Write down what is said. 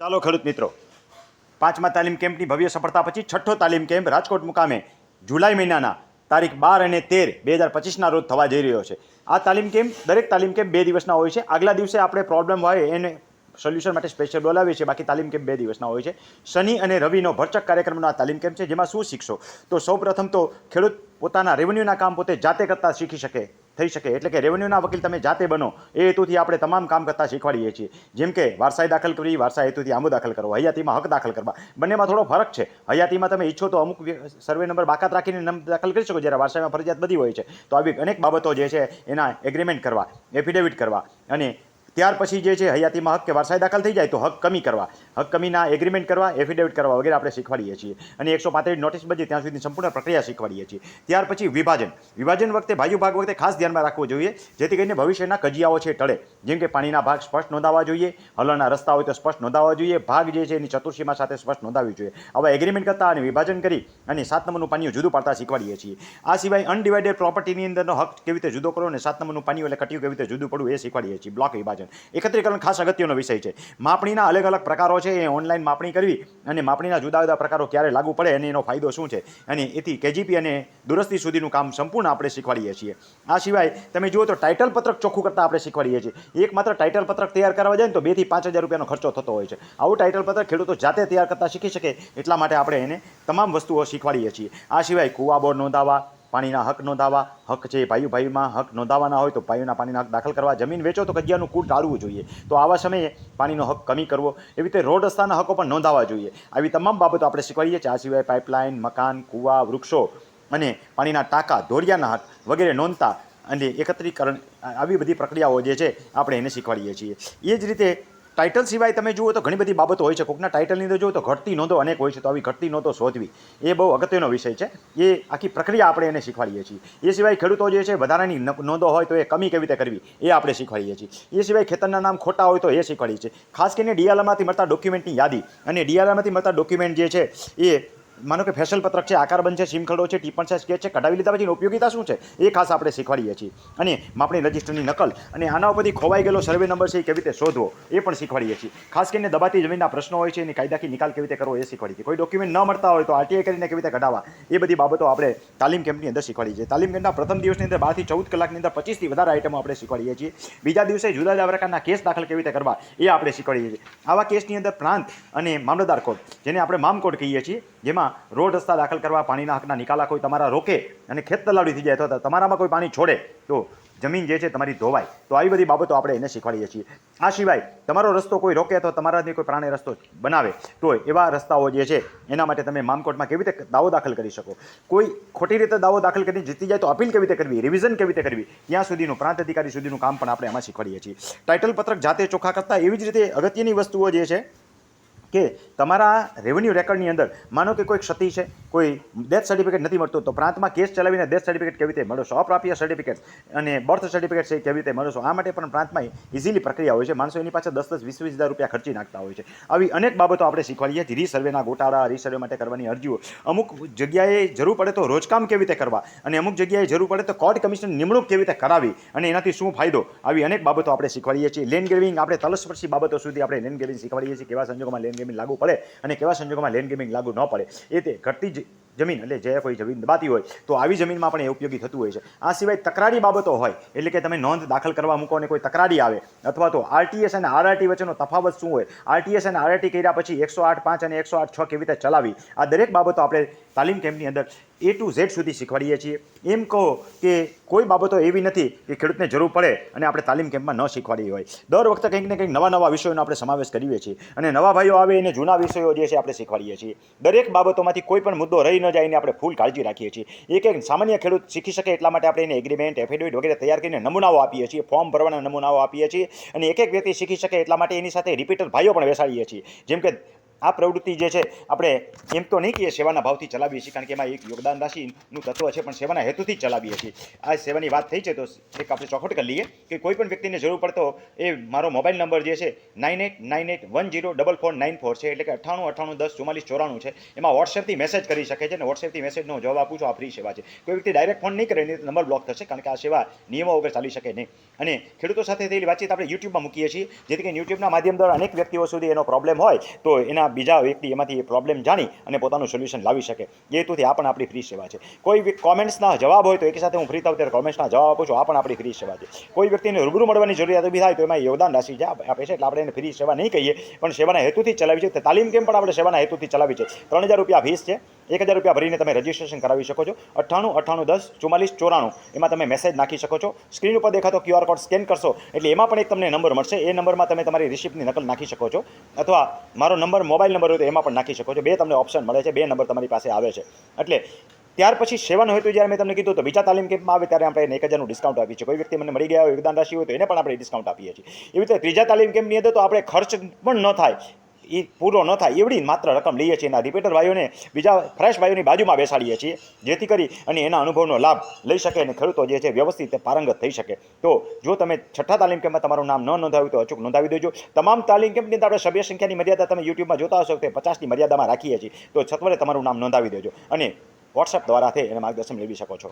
ચાલો ખેડૂત મિત્રો. પાંચમા તાલીમ કેમ્પની ભવ્ય સફળતા પછી છઠ્ઠો તાલીમ કેમ્પ રાજકોટ મુકામે જુલાઈ મહિનાના તારીખ બાર અને તેર બે હજાર પચીસના રોજ થવા જઈ રહ્યો છે. આ તાલીમ કેમ્પ દરેક તાલીમ કેમ્પ બે દિવસના હોય છે. આગલા દિવસે આપણે પ્રોબ્લેમ હોય એને સોલ્યુશન માટે સ્પેશિયલ બોલાવીએ છીએ. બાકી તાલીમ કેમ્પ બે દિવસના હોય છે. શનિ અને રવિનો ભરચક કાર્યક્રમનો આ તાલીમ કેમ્પ છે, જેમાં શું શીખશો? તો સૌપ્રથમ તો ખેડૂત પોતાના રેવન્યુના કામ પોતે જાતે કરતા શીખી શકે. થઈ શકે. એટલે કે રેવન્યુના વકીલ તમે જાતે બનો. એ હેતુથી આપણે તમામ કામ કરતા શીખવાડીએ છીએ. જેમ કે વારસાઈ દાખલ કરવી વારસા હેતુથી આમો દાખલ કરવો, હયાતીમાં હક દાખલ કરવા. બંનેમાં થોડો ફરક છે. હયાતીમાં તમે ઈચ્છો તો અમુક સર્વે નંબર બાકાત રાખીને દાખલ કરી શકો જ્યારે વારસાઈમાં ફરજિયાત બધી હોય છે. તો આવી અનેક બાબતો જે છે એના એગ્રીમેન્ટ કરવા એફિડેવિટ કરવા અને ત્યાર પછી જે છે, હયાતીમાં હક કે વારસાઈ દાખલ થઈ જાય તો હક કમી કરવા, હક કમીના એગ્રીમેન્ટ કરવા એફિડેવિટ કરવા વગેરે આપણે શીખવાડીએ છીએ. અને એકસો પાંત્રીસ નોટિસ બધી ત્યાં સુધી સંપૂર્ણ પ્રક્રિયા શીખવાડીએ છીએ. ત્યાર પછી વિભાજન. વિભાજન વખતે ભાઈઓ ભાગ વખતે ખાસ ધ્યાનમાં રાખવું જોઈએ, જેથી કરીને ભવિષ્યના કજિયાઓ છે ટળે. જેમ કે પાણીના ભાગ સ્પષ્ટ નોંધાવવા જોઈએ, હલણના રસ્તા હોય તો સ્પષ્ટ નોંધાવવા જોઈએ, ભાગ જે છે એની ચતુર્સીમાં સાથે સ્પષ્ટ નોંધાવી જોઈએ. આવા એગ્રીમેન્ટ કરતા અને વિભાજન કરી અને સાત નંબરનું પાણીઓ જુદું પાડતા શીખવાડીએ છીએ. આ સિવાય અનડિવાઇડેડ પ્રોપર્ટીની અંદરનો હક કેવી રીતે જુદો કરો અને સાત નંબરનું પાણીઓ એટલે કટિયું કેવી રીતે જુદું પડવું એ શીખવાડીએ છીએ. બ્લોક વિભાજન. એકત્રીકરણ ખાસ અગત્યનો વિષય છે. માપણીના અલગ અલગ પ્રકારો છે, એ ઓનલાઈન માપણી કરવી અને માપણીના જુદા જુદા પ્રકારો ક્યારે લાગુ પડે અને એનો ફાયદો શું છે. અને એથી કેજીપી અને દુરસ્તી સુધીનું કામ સંપૂર્ણ આપણે શીખવાડીએ છીએ. આ સિવાય તમે જુઓ તો ટાઇટલ પત્રક ચોખ્ખું કરતાં આપણે શીખવાડીએ છીએ. એક માત્ર ટાઇટલ પત્રક તૈયાર કરવા જાય ને તો બેથી પાંચ હજાર રૂપિયાનો ખર્ચો થતો હોય છે. આવું ટાઇટલ પત્રક ખેડૂતો જાતે તૈયાર કરતાં શીખી શકે એટલા માટે આપણે એને તમામ વસ્તુઓ શીખવાડીએ છીએ. આ સિવાય કુવા બોર્ડ નોંધાવા પાણીના હક નોંધાવા, હક છે ભાઈઓ ભાઈમાં હક નોંધાવાના હોય તો ભાઈઓના પાણીના હક દાખલ કરવા, જમીન વેચો તો કજિયાનું કૂટ ટાળવું જોઈએ. તો આવા સમયે પાણીનો હક કમી કરવો, એવી રીતે રોડ રસ્તાના હકો પણ નોંધાવવા જોઈએ. આવી તમામ બાબતો આપણે શીખવાડીએ છીએ. આ સિવાય પાઇપલાઇન, મકાન, કૂવા, વૃક્ષો અને પાણીના ટાંકા દોરિયાના હક વગેરે નોંધતા અને એકત્રીકરણ આવી બધી પ્રક્રિયાઓ જે છે, આપણે એને શીખવાડીએ છીએ. એ જ રીતે ટાઇટલ સિવાય તમે જુઓ તો ઘણી બધી બાબતો હોય છે. કોકના ટાઇટલની અંદર જુઓ તો ઘટતી નોંધો અનેક હોય છે. તો આવી ઘટતી નોંધો શોધવી, એ બહુ અગત્યનો વિષય છે. એ આખી પ્રક્રિયા આપણે એને શીખવાડીએ છીએ. એ સિવાય ખેડૂતો જે છે, વધારાની નોંધો હોય તો એ કમી કેવી રીતે કરવી, એ આપણે શીખવાડીએ છીએ. એ સિવાય ખેતરના નામ ખોટા હોય તો એ શીખવાડીએ છીએ. ખાસ કરીને ડીઆરએલમાંથી મળતા ડોક્યુમેન્ટની યાદી અને ડીઆરઆરમાંથી મળતા ડોક્યુમેન્ટ જે છે, એ માનો કે ફેશલ પત્રક છે આકારબંધ છે સિમખડો છે ટીપણ છે, સ્કેચ છે, કઢાવી લીધા પછી ઉપયોગિતા શું છે? એ ખાસ આપણે શીખવાડીએ છીએ. અને માપણી રજિસ્ટરની નકલ અને આના ઉપરથી ખોવાઈ ગયેલો સર્વે નંબર છે એ કેવી રીતે શોધવો, એ પણ શીખવાડીએ છીએ. ખાસ કરીને દબાતી જમીનના પ્રશ્નો હોય છે, એની કાયદાકી નિકાલ કેવી રીતે કરવો એ શીખવાડીએ છીએ. કોઈ ડોક્યુમેન્ટ ન મળતા હોય તો આરટીઆઈ કરીને કેવી રીતે કઢાવવા, એ બધી બાબતો આપણે તાલીમ કેમ્પની અંદર શીખવાડીએ છીએ. તાલીમ કેમ્પના પ્રથમ દિવસની અંદર બારથી ચૌદ કલાકની અંદર પચીસથી વધારે આઇટમો આપણે શીખવાડીએ છીએ. બીજા દિવસે જુદા જુદા પ્રકારના કેસ દાખલ કેવી રીતે કરવા, એ આપણે શીખવાડીએ છીએ. આવા કેસની અંદર પ્રાંત અને મામલતદાર કોર્ટ, જેને આપણે મામ કોડ કહીએ છીએ, જેમાં રોડ રસ્તા દાખલ કરવા, પાણીના હકના નિકાલા કોઈ તમારા રોકે અને ખેત તલાવડી થઈ જાય અથવા તમારામાં કોઈ પાણી છોડે, તો જમીન જે છે તમારી ધોવાય. તો આવી બધી બાબતો આપણે એને શીખવાડીએ છીએ. આ સિવાય તમારો રસ્તો કોઈ રોકે અથવા તમારાથી કોઈ પ્રાણી રસ્તો બનાવે, તો એવા રસ્તાઓ જે છે, એના માટે તમે મામકોટમાં કેવી રીતે દાવો દાખલ કરી શકો? કોઈ ખોટી રીતે દાવો દાખલ કરીને જીતી જાય તો અપીલ કેવી રીતે કરવી? રિવિઝન કેવી રીતે કરવી? ત્યાં સુધીનું પ્રાંત અધિકારી સુધીનું કામ પણ આપણે એમાં શીખવાડીએ છીએ. ટાઇટલ પત્રક જાતે ચોખ્ખા કરતાં એવી જ રીતે અગત્યની વસ્તુઓ જે છે કે તમારા રેવન્યુ રેકોર્ડની અંદર, માનો કે કોઈ ક્ષતિ છે, કોઈ ડેથ સર્ટિફિકેટ નથી મળતું, તો પ્રાંતમાં કેસ ચલાવીને ડેથ સર્ટિફિકેટ કેવી રીતે મળશો અપ્રાપ્ય સર્ટિફિકેટ અને બર્થ સર્ટિફિકેટ છે કેવી રીતે મળશો આ માટે પણ પ્રાંતમાં ઇઝીલી પ્રક્રિયા હોય છે? માણસો એની પાછળ દસ દસ, વીસ વીસ હજાર રૂપિયા ખર્ચી નાખતા હોય છે. આવી અનેક બાબતો આપણે શીખવાડીએ. છીએ રીસર્વેના ગોટાળા, રીસર્વે માટે કરવાની અરજીઓ. અમુક જગ્યાએ જરૂર પડે તો રોજકામ કેવી રીતે કરવા? અને અમુક જગ્યાએ જરૂર પડે તો કોર્ટ કમિશન નિમણૂક કેવી રીતે કરાવી? અને એનાથી શું ફાયદો? આવી અનેક બાબતો આપણે શીખવાડીએ છીએ. લેન્ડ ગ્રેવિંગ આપણે તલસ્પર્શી બાબતો સુધી આપણે લેન્ડ ગ્રેવિંગ શીખવાડીએ છીએ. કેવા સંજોગોમાં લેન્ડ ગ્રેવિંગ લાગુ પડે અને કેવા સંજોગોમાં લેન્ડ ગેમિંગ લાગુ ન પડે. એ તે ઘટતી જ જમીન, એટલે જે કોઈ જમીન દબાતી હોય, તો આવી જમીનમાં પણ એ ઉપયોગી થતું હોય છે. આ સિવાય તકરારી બાબતો હોય, એટલે કે તમે નોંધ દાખલ કરવા મૂકો અને કોઈ તકરારી આવે, અથવા તો આરટીએસ અને આરઆરટી વચ્ચેનો તફાવત શું હોય? આરટીએસ અને આરઆરટી કર્યા પછી એકસો આઠ પાંચ અને એકસો આઠ છ કેવી રીતે ચલાવી? આ દરેક બાબતો આપણે તાલીમ કેમ્પની અંદર એ ટુ ઝેડ સુધી શીખવાડીએ છીએ. એમ કહો કે કોઈ બાબતો એવી નથી કે ખેડૂતને જરૂર પડે અને આપણે તાલીમ કેમ્પમાં ન શીખવાડી હોય. દર વખતે કંઈક ને કંઈક નવા નવા વિષયોનો આપણે સમાવેશ કરીએ છીએ અને નવા ભાઈઓ આવે એને જૂના વિષયો જે છે આપણે શીખવાડીએ છીએ. દરેક બાબતોમાંથી કોઈ પણ મુદ્દો રહી જાય એની આપણે ફૂલ કાળજી રાખીએ છીએ. એક એક સામાન્ય ખેડૂત શીખી શકે એટલા માટે આપણે એને એગ્રીમેન્ટ એફિડેવિટ વગેરે તૈયાર કરીને નમૂનાઓ આપીએ છીએ ફોર્મ ભરવાના નમૂનાઓ આપીએ છીએ અને એક એક વ્યક્તિ શીખી શકે એટલા માટે એની સાથે રિપીટર ભાઈઓ પણ બેસાડીએ છીએ. જેમ કે આ પ્રવૃત્તિ જે છે, આપણે એમ તો નહીં કે સેવાના ભાવથી ચલાવીએ છીએ, કારણ કે એમાં એક યોગદાન રાશિનું તત્વ છે, પણ સેવાના હેતુથી ચલાવીએ છીએ. આ સેવાની વાત થઈ છે, તો એક આપણે ચોખવટ કરી લઈએ કે કોઈ પણ વ્યક્તિને જરૂર પડતો એ મારો મોબાઈલ નંબર જે છે nine eight nine eight one zero double four nine four છે, એટલે કે અઠ્ઠાણું અઠ્ઠાણું, દસ, ચુમ્માલીસ, ચોરાણું છે. એમાં વોટ્સએપથી મેસેજ કરી શકે છે અને વોટ્સએપથી મેસેજનો જવાબ આપું છું, આ ફ્રી સેવા છે. કોઈ વ્યક્તિ ડાયરેક્ટ ફોન નહીં કરે નહીં નંબર બ્લોક થશે, કારણ કે આ સેવા નિયમો વગર ચાલી શકે નહીં. અને ખેડૂતો સાથે થયેલી વાતચીત આપણે યુટ્યુબમાં મૂકીએ છીએ, જેથી કરીને યુટ્યુબના માધ્યમ દ્વારા અનેક વ્યક્તિઓ સુધી એનો પ્રોબ્લેમ હોય, તો એના બીજા વ્યક્તિ એમાંથી એ પ્રોબ્લેમ જાણી અને પોતાનું સોલ્યુશન લાવી શકે. એ હેતુથી આ પણ આપણી ફ્રી સેવા છે. કોઈ કોમેન્ટ્સના જવાબ હોય તો એક સાથે હું ફ્રી થાવ ત્યારે કોમેન્ટ્સના જવાબ આપું છું. આ પણ આપણી ફ્રી સેવા છે. કોઈ વ્યક્તિને રૂબરૂ મળવાની જરૂરિયાત ઊભી થાય તો એમાં યોગદાન રાશિ જે આપે છે એટલે આપણે એને ફ્રી સેવા નહીં કહીએ. પણ સેવાના હેતુથી ચલાવી છે. તાલીમ કેમ પણ આપણે સેવાના હેતુથી ચલાવી છે? ત્રણ હજાર રૂપિયા ફીસ છે. એક હજાર રૂપિયા ભરીને તમે રજીસ્ટ્રેશન કરાવી શકો છો. અઠ્ઠાણું અઠ્ઠાણું, દસ, ચુમ્માલીસ, ચોરાણું. એમાં તમે મેસેજ નાખી શકો છો. સ્ક્રીન ઉપર દેખાતો ક્યુઆર કોડ સ્કેન કરશો, એટલે એમાં પણ એક તમને નંબર મળશે. એ નંબરમાં તમે તમારી રિસિપ્ટની નકલ નાખી શકો છો. અથવા મારો નંબર મોબાઈલ નંબર હોય તો એમાં પણ નાખી શકો છો. બે તમને ઓપ્શન મળે છે, બે નંબર તમારી પાસે આવે છે. એટલે ત્યાર પછી સેવાનું હોય તો જ્યારે મેં તમને કીધું તો બીજા તાલીમ કેમ્પમાં આવે ત્યારે આપણે એક હજારનું ડિસ્કાઉન્ટ આપીએ છીએ. કોઈ વ્યક્તિ મને મળી ગયા હોય, યોગદાન રાશિ હોય તો એને પણ આપણે ડિસ્કાઉન્ટ આપીએ છીએ. એવી રીતે ત્રીજા તાલીમ કેમ્પની અંદર તો આપણે ખર્ચ પણ ન થાય. એ પૂરો ન થાય એવડી માત્ર રકમ લઈએ છીએ એના રિપીટર ભાઈઓને બીજા ફ્રેશ ભાઈઓની બાજુમાં બેસાડીએ છીએ. જેથી કરી અને એના અનુભવનો લાભ લઈ શકે અને ખેડૂતો જે છે વ્યવસ્થિત પારંગત થઈ શકે. તો જો તમે છઠ્ઠા તાલીમ કેમ્પમાં તમારું નામ ન નોંધાવ્યું તો અચૂક નોંધાવી દેજો. તમામ તાલીમ કેમ્પની અંદર આપણે સભ્ય સંખ્યાની મર્યાદા તમે યુટ્યુબમાં જોતા હશો તે પચાસની મર્યાદામાં રાખીએ છીએ. તો છત્વરે તમારું નામ નોંધાવી દેજો અને વોટ્સએપ દ્વારાથી એને માર્ગદર્શન મેળવી શકો છો.